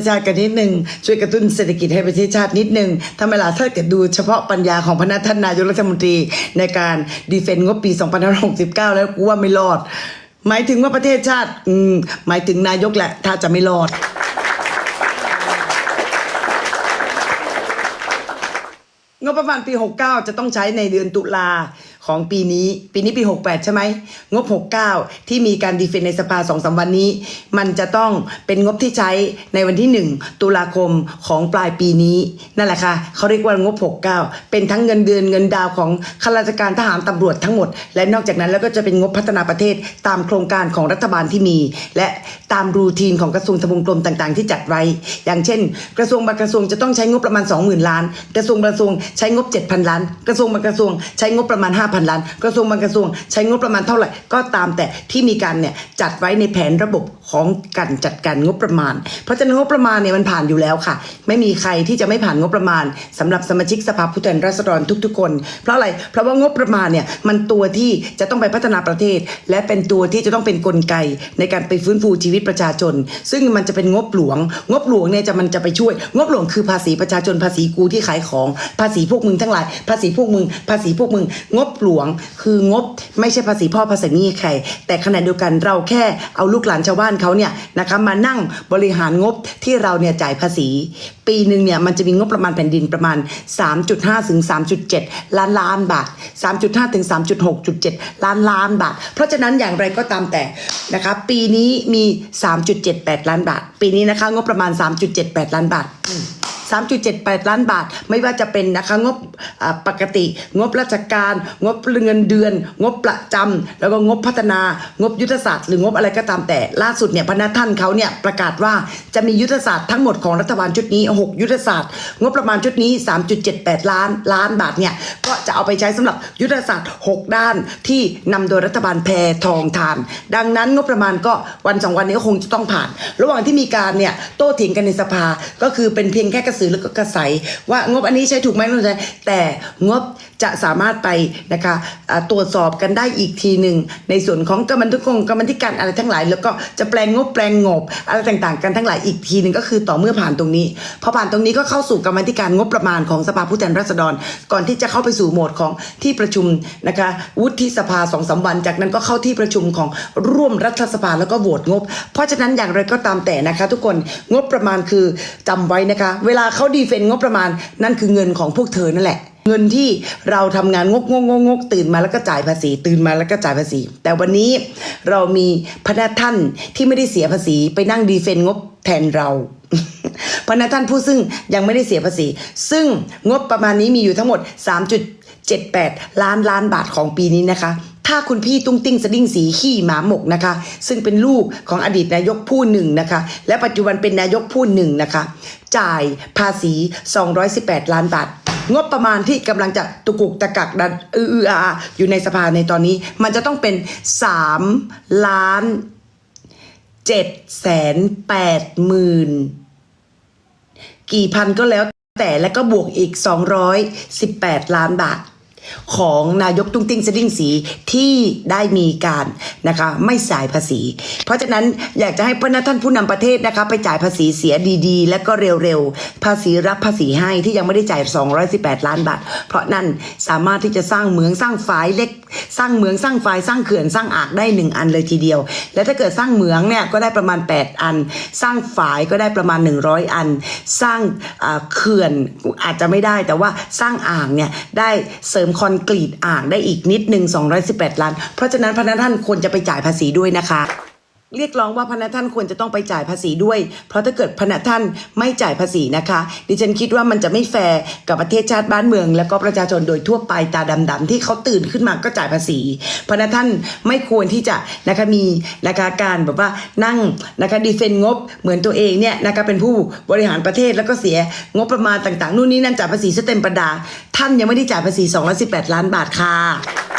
ประชาติกันนิดหนึ่งช่วยกระตุ้นเศรษฐกิจให้ประเทศชาตินิดหนึ่งถ้าเวลาถ้าเกิดดูเฉพาะปัญญาของพนักท่านนายกรัฐมนตรีในการดีเฟนต์งบปี 2569 แล้วกูว่าไม่รอด หมายถึงว่าประเทศชาติอืมหมายถึงนายกแหละ ถ้าจะไม่รอด งบประมาณปี 69 จะต้องใช้ในเดือนตุลา ของปีนี้ ปีนี้ปี 68 ใช่ไหมงบ 69 ที่มีการดีเฟนในสภาสองสามวันนี้ มันจะต้องเป็นงบที่ใช้ในวันที่ 1 ตุลาคมของปลายปีนี้ นั่นแหละค่ะเขาเรียกว่างบ 69 เป็นทั้งเงินเดือนเงินดาวของข้าราชการทหารตำรวจทั้งหมด และนอกจากนั้นแล้วก็จะเป็นงบพัฒนาประเทศตามโครงการของรัฐบาลที่มี และตามรูทีนของกระทรวงทบวงกรมต่างๆ ที่จัดไว้ อย่างเช่น กระทรวงบางกระทรวงจะต้องใช้งบประมาณ 20,000 ล้าน กระทรวงบางกระทรวงใช้งบ 7,000 ล้าน กระทรวงบางกระทรวงใช้งบประมาณ5,000 ล้าน กระทรวงบางกระทรวงใช้งบประมาณเท่าไหร่ก็ตามแต่ที่มีการเนี่ยจัดไว้ในแผนระบบของการจัดการงบประมาณ เพราะฉะนั้นงบประมาณเนี่ยมันผ่านอยู่แล้วค่ะ ไม่มีใครที่จะไม่ผ่านงบประมาณสำหรับสมาชิกสภาผู้แทนราษฎรทุก ๆ คน เพราะอะไรเพราะว่างบประมาณเนี่ยมันตัวที่จะต้องไปพัฒนาประเทศ และเป็นตัวที่จะต้องเป็นกลไกในการไปฟื้นฟูชีวิตประชาชน ซึ่งมันจะเป็นงบหลวง งบหลวงเนี่ยจะมันจะไปช่วย งบหลวงคือภาษีประชาชนภาษีกูที่ขายของ ภาษีพวกมึงทั้งหลาย ภาษีพวกมึง ภาษีพวกมึง งบหลวง คืองบไม่ใช่ภาษีพ่อภาษีแม่ใคร แต่ขณะเดียวกันเราแค่เอาลูกหลานชาวบ้านเขาเนี่ยนะคะมานั่งบริหารงบที่เราเนี่ยจ่ายภาษี ปีหนึ่งเนี่ยมันจะมีงบประมาณแผ่นดินประมาณ 3.5 ถึง 3.7 ล้านล้านบาท 3.5 ถึง 3.6.7 ล้านล้านบาท เพราะฉะนั้นอย่างไรก็ตามแต่นะคะปีนี้มี 3.78 ล้านบาท ปีนี้นะคะงบประมาณ 3.78 ล้านบาท 3.78 ล้านบาท ไม่ว่าจะเป็นนะคะงบปกติ งบราชการ งบเงินเดือน งบประจำแล้วก็งบพัฒนา งบยุทธศาสตร์หรืองบอะไรก็ตามแต่ล่าสุดเนี่ยพนักท่านเขาเนี่ยประกาศว่าจะมียุทธศาสตร์ทั้งหมดของรัฐบาลชุดนี้ 6 ยุทธศาสตร์ งบประมาณชุดนี้ 3.78 ล้านล้านบาทเนี่ยก็จะเอาไปใช้สำหรับยุทธศาสตร์ 6 ด้านที่นำโดยรัฐบาลแพทองทาน ดังนั้นงบประมาณก็วันสองวันนี้ก็คงจะต้องผ่าน ระหว่างที่มีการเนี่ยโต้เถียงกันในสภาก็คือเป็นเพียงแค่กระสือแล้วก็กระใสว่างบอันนี้ใช้ถูกไหมไม่ใช่แต่งบจะสามารถไปนะคะตรวจสอบกันได้อีกทีหนึ่งในส่วนของกรรมธิการกรรมธิการอะไรทั้งหลาย แล้วก็จะแปลงงบแปลงงบอะไรต่างๆ กันทั้งหลายอีกทีหนึ่งก็คือต่อเมื่อผ่านตรงนี้พอผ่านตรงนี้ก็เข้าสู่กรรมธิการงบประมาณของสภาผู้แทนราษฎร ก่อนที่จะเข้าไปสู่โหมดของที่ประชุมนะคะวุฒิสภาสองสามวัน จากนั้นก็เข้าที่ประชุมของร่วมรัฐสภาแล้วก็โหวตงบ เพราะฉะนั้นอย่างไรก็ตามแต่นะคะ ทุกคนงบประมาณคือจำไว้นะคะ เวลาเขาดีเฟนงบประมาณนั่นคือเงินของพวกเธอนั่นแหละ เงินที่เราทำงานงกงกงกงกตื่นมาแล้วก็จ่ายภาษี ตื่นมาแล้วก็จ่ายภาษี แต่วันนี้เรามีพนักท่านที่ไม่ได้เสียภาษีไปนั่งดีเฟนงบแทนเราพนักท่านผู้ซึ่งยังไม่ได้เสียภาษี ซึ่งงบประมาณนี้มีอยู่ทั้งหมด 3.78 ล้านล้านบาทของปีนี้นะคะ ถ้าคุณพี่ตุ้งติ้งสดิ้งสีขี้หมาหมกนะคะ ซึ่งเป็นลูกของอดีตนายกผู้หนึ่งนะคะ และปัจจุบันเป็นนายกผู้หนึ่งนะคะ จ่ายภาษี 218 ล้านบาทงบประมาณที่กำลังจะตุกุกตะกักดันอืออาอยู่ในสภาในตอนนี้ มันจะต้องเป็น3ล้าน7แสน8หมื่นกี่พันก็แล้วแต่แล้วก็บวกอีก218ล้านบาท ของนายกตุ้งติ้งสดิ้งสีที่ได้มีการนะคะไม่จ่ายภาษี เพราะฉะนั้นอยากจะให้พนักท่านผู้นำประเทศนะคะไปจ่ายภาษีเสียดีๆ และก็เร็วๆ ภาษีรับภาษีให้ที่ยังไม่ได้จ่าย 218 ล้านบาท เพราะนั่นสามารถที่จะสร้างเหมืองสร้างฝายเล็ก สร้างเหมืองสร้างฝายสร้างเขื่อนสร้างอ่างได้หนึ่งอันเลยทีเดียว และถ้าเกิดสร้างเหมืองเนี่ยก็ได้ประมาณ 8 อัน สร้างฝายก็ได้ประมาณ 100 อัน สร้างอ่าเขื่อนอาจจะไม่ได้แต่ว่าสร้างอ่างเนี่ยได้เสริมคอนกรีตอ่างได้อีกนิดหนึ่ง218 ล้าน เพราะฉะนั้นพนักท่านควรจะไปจ่ายภาษีด้วยนะคะ เรียกร้องว่าพนักท่านควรจะต้องไปจ่ายภาษีด้วย เพราะถ้าเกิดพนักท่านไม่จ่ายภาษีนะคะ ดิฉันคิดว่ามันจะไม่แฟร์กับประเทศชาติบ้านเมือง แล้วก็ประชาชนโดยทั่วไปตาดำๆที่เขาตื่นขึ้นมาก็จ่ายภาษีพนักท่านไม่ควรที่จะนะคะมีนะคะการแบบว่านั่งนะคะดีเฟนงบเหมือนตัวเองเนี่ยนะคะเป็นผู้บริหารประเทศแล้วก็เสียงบประมาณต่างๆนู่นนี่นั่นจ่ายภาษีซะเต็มประดา ท่านยังไม่ได้จ่ายภาษี218ล้านบาทค่ะ